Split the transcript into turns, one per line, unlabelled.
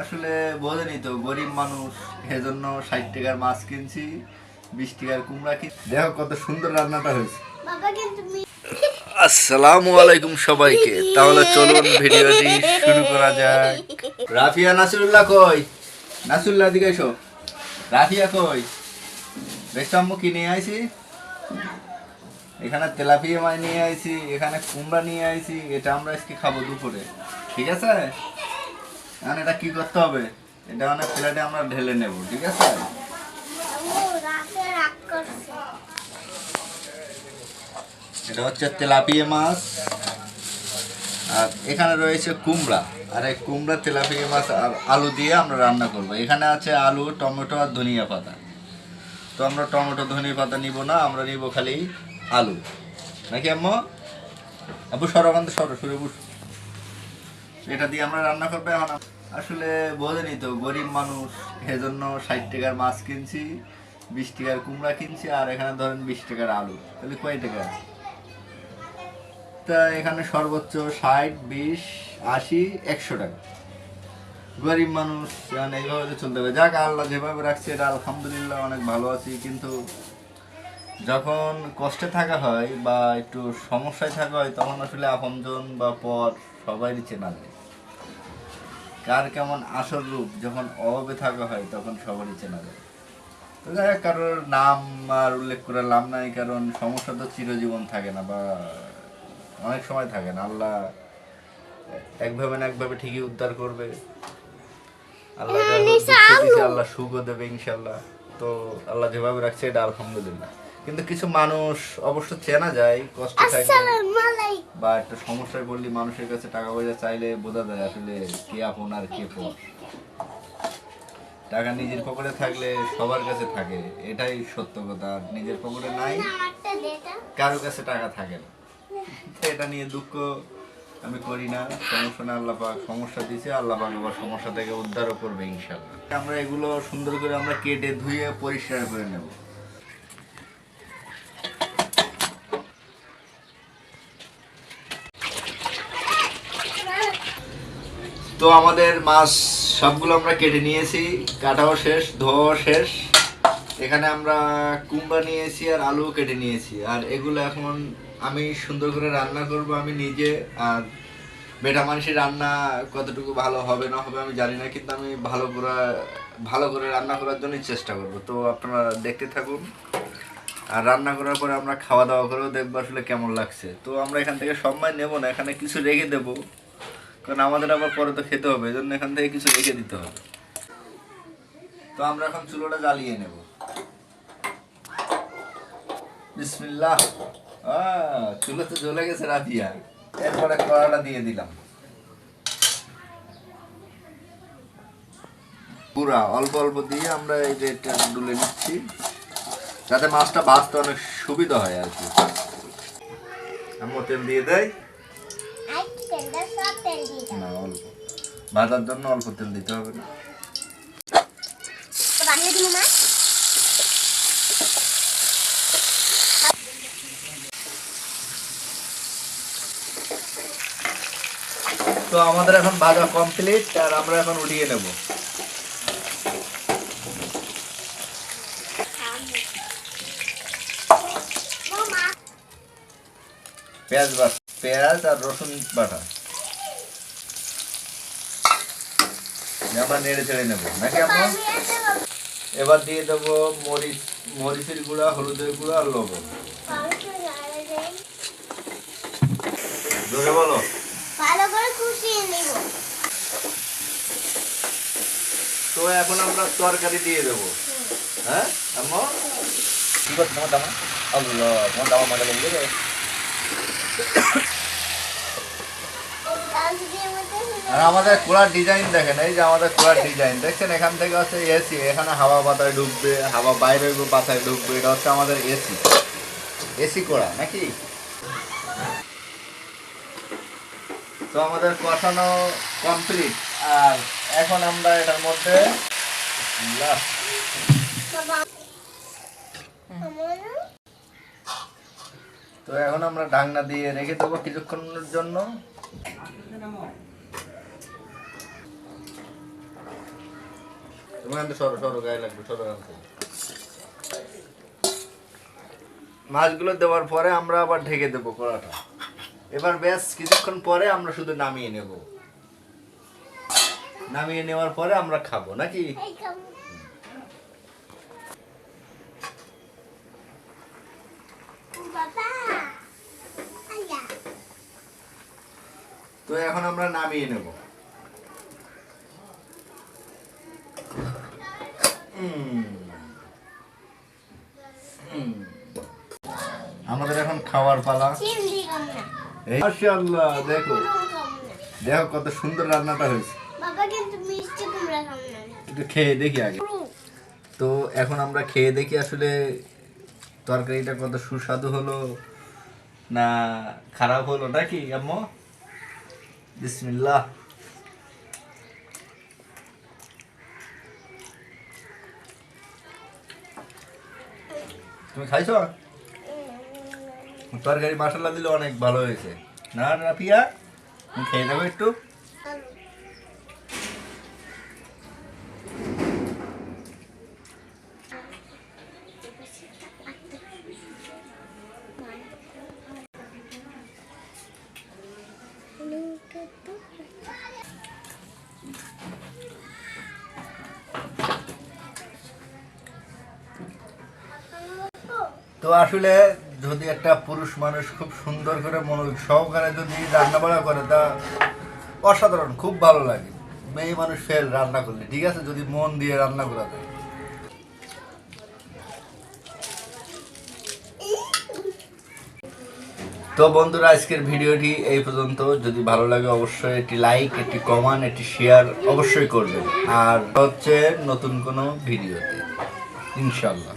আসলে বোঝেনি তো গরিব মানুষ এজন্য ষাট টাকার মাছ কিনছি বিশ টাকার কুমড়া কিনছি দেখো কত সুন্দর রান্নাটা হয়েছে। আসসালামু আলাইকুম সবাইকে তাহলে চলুন ভিডিওটি শুরু করা যাক। রাফিয়া নাসিরুল্লাহ কই? নাসিরুল্লাহ দিকে এসো। রাফিয়া কই? বেশ আম্মু কি নিয়ে আইছি? এখানে তেলাপিয়া মাছ নিয়ে আইছি, এখানে কুমড়া নিয়ে আইছি, এটা আমরা আজকে খাব দুপুরে। ঠিক আছে? এখন এটা কি করতে হবে? এটা মানে প্লেটে আমরা ঢেলে নেব, ঠিক আছে? এটা হচ্ছে তেলাপিয়া মাছ। আর এখানে রয়েছে কুমড়া। আর এই কুমড়া, তেলাপিয়া মাছ আর আলু দিয়ে আমরা রান্না করব। এখানে আছে আলু, টমেটো আর ধনিয়া পাতা। তো আমরা টমেটো, ধনিয়া পাতা নিব না, আমরা নিব খালি আলু। নাকি আম্মু? আবু সরকান্ত সর, সরে বস এটা দিয়ে আমরা রান্না করব এখন। আসলে বোঝেনি তো, গরিব মানুষ, এজন্য ষাট টাকার মাছ কিনছি, বিশ টাকার কুমড়া কিনছি, আর এখানে ধরেন বিশ টাকার আলু। তাহলে কয় টাকা? তা এখানে সর্বোচ্চ ষাট, বিশ, আশি, একশো টাকা। গরিব মানুষ মানে এইভাবে চলতে হবে। যাক, আল্লাহ যেভাবে রাখছে, এটা আলহামদুলিল্লাহ অনেক ভালো আছি, কিন্তু যখন কষ্টে থাকা হয় বা একটু সমস্যায় থাকা হয় তখন আসলে আপনজন বা পর সবাই চেনা যায় কার কেমন আসল রূপ যখন অভাবে থাকা হয় তখন সবারই চেনা যায় তো যাই হোক, কারোর নাম আর উল্লেখ করে লাভ নাই কারণ সমস্যা তো চিরজীবন থাকে না বা অনেক সময় থাকে না। আল্লাহ একভাবে না একভাবে ঠিকই উদ্ধার করবে। আল্লাহ আল্লাহ সুখও দেবে ইনশাল্লাহ তো আল্লাহ যেভাবে রাখছে এটা আলহামদুলিল্লাহ। কিন্তু কিছু মানুষ অবশ্য চেনা যায় কষ্ট থাকে বা একটা সমস্যায় পড়লে মানুষের কাছে টাকা পয়সা চাইলে বোঝা যায় আসলে কে আপন আর কে পর। টাকা নিজের পকেটে থাকলে সবার কাছে থাকে এটাই সত্য কথা। আর নিজের পকেটে নাই কারও কাছে টাকা থাকে না। এটা নিয়ে দুঃখ আমি করি না সমস্যা না আল্লাহ পাক সমস্যা দিছে আল্লাহ পাক আবার সমস্যা থেকে উদ্ধারও করবে ইনশাল্লাহ আমরা এগুলো সুন্দর করে আমরা কেটে ধুয়ে পরিষ্কার করে নেব। তো আমাদের মাছ সবগুলো আমরা কেটে নিয়েছি, কাটাও শেষ, ধোয়াও শেষ। এখানে আমরা কুমড়া নিয়েছি আর আলু কেটে নিয়েছি। আর এগুলো এখন আমি সুন্দর করে রান্না করব আমি নিজে, আর বেটা মানুষের রান্না কতটুকু ভালো হবে না হবে আমি জানি না, কিন্তু আমি ভালো করে ভালো করে রান্না করার জন্যই চেষ্টা করব। তো আপনারা দেখতে থাকুন। আর রান্না করার পরে আমরা খাওয়া দাওয়া করেও দেখব আসলে কেমন লাগছে। তো আমরা এখান থেকে সময় নেব না, এখানে কিছু রেখে দেবো। কারণ আমাদের আবার পরে তো খেতে হবে এই জন্য এখান থেকে কিছু রেখে দিতে হবে। তো আমরা এখন চুলোটা জ্বালিয়ে নেব। বিসমিল্লাহ। চুলো তো জ্বলে গেছে রাতিয়া এরপরে কড়াটা দিয়ে দিলাম। পুরা, অল্প অল্প দিয়ে আমরা এই যে এটা ডুলে নিচ্ছি, যাতে মাছটা ভাজতে অনেক সুবিধা হয় আর কি। আম্মু, তেল দিয়ে দেয়। না অল্প। ভাজার জন্য অল্প তেল দিতে হবে না।
তো
আমাদের এখন ভাজা কমপ্লিট আর আমরা এখন উঠিয়ে নেব। পেঁয়াজ বাটা পেঁয়াজ আর রসুন বাটা। আমরা নেড়ে ছেড়ে নেব। নাকি
বাবা
এবার দিয়ে দেবো মরিচ মরিচের গুঁড়া হলুদের গুঁড়া আর লবণ। জোরে বলো।
ভালো করে কুচিয়ে নিব।
তো এখন আমরা তরকারি দিয়ে দেবো। হ্যাঁ আম্মা? কি করছ? তোমার দামা আল্লাহ তোমার দামা মাঝে লেগে যাবে
ডান্স দিয়ে মধ্যে
আর আমাদের কুড়ার ডিজাইন দেখেন, এই যে আমাদের কুড়ার ডিজাইন। দেখছেন, এখান থেকে হচ্ছে এসি, এখানে হাওয়া বাতায় ঢুকবে হাওয়া বাইরে বাতায় ঢুকবে এটা হচ্ছে আমাদের এসি। এসি করা নাকি? তো আমাদের কষানো কমপ্লিট। আর এখন আমরা এটার মধ্যে তো এখন আমরা ঢাকনা দিয়ে রেখে দেবো কিছুক্ষণের জন্য। মাছগুলো দেওয়ার পরে আমরা আবার ঢেকে দেবো কড়াটা। এবার ব্যাস কিছুক্ষণ পরে আমরা শুধু নামিয়ে নেব। নামিয়ে নেওয়ার পরে আমরা খাব নাকি? তো এখন আমরা নামিয়ে নেব উম। উম। আমাদের এখন খাওয়ার পালা। মাশাআল্লাহ দেখো। দেখো কত সুন্দর রান্নাটা হয়েছে। একটু খেয়ে দেখি আগে। তো এখন আমরা খেয়ে দেখি আসলে তরকারিটা কত সুস্বাদু হলো না খারাপ হলো নাকি আম্মু? বিসমিল্লাহ। তুমি খাইছো? তরকারি মশলা দিলে অনেক ভালো হয়েছে। না রাফিয়া খেয়ে নেব একটু। তো আসলে যদি একটা পুরুষ মানুষ খুব সুন্দর করে মনোযোগ সহকারে যদি রান্না বান্না করে, তা অসাধারণ, খুব ভালো লাগে। মেয়ে মানুষ ফেল রান্না করলে, ঠিক আছে? যদি মন দিয়ে রান্না করা যায়। তো বন্ধুরা, আজকের ভিডিওটি এই পর্যন্ত। যদি ভালো লাগে, অবশ্যই একটি লাইক একটি কমেন্ট একটি শেয়ার অবশ্যই করবেন। আর হচ্ছে নতুন কোনো ভিডিওতে ইনশাল্লাহ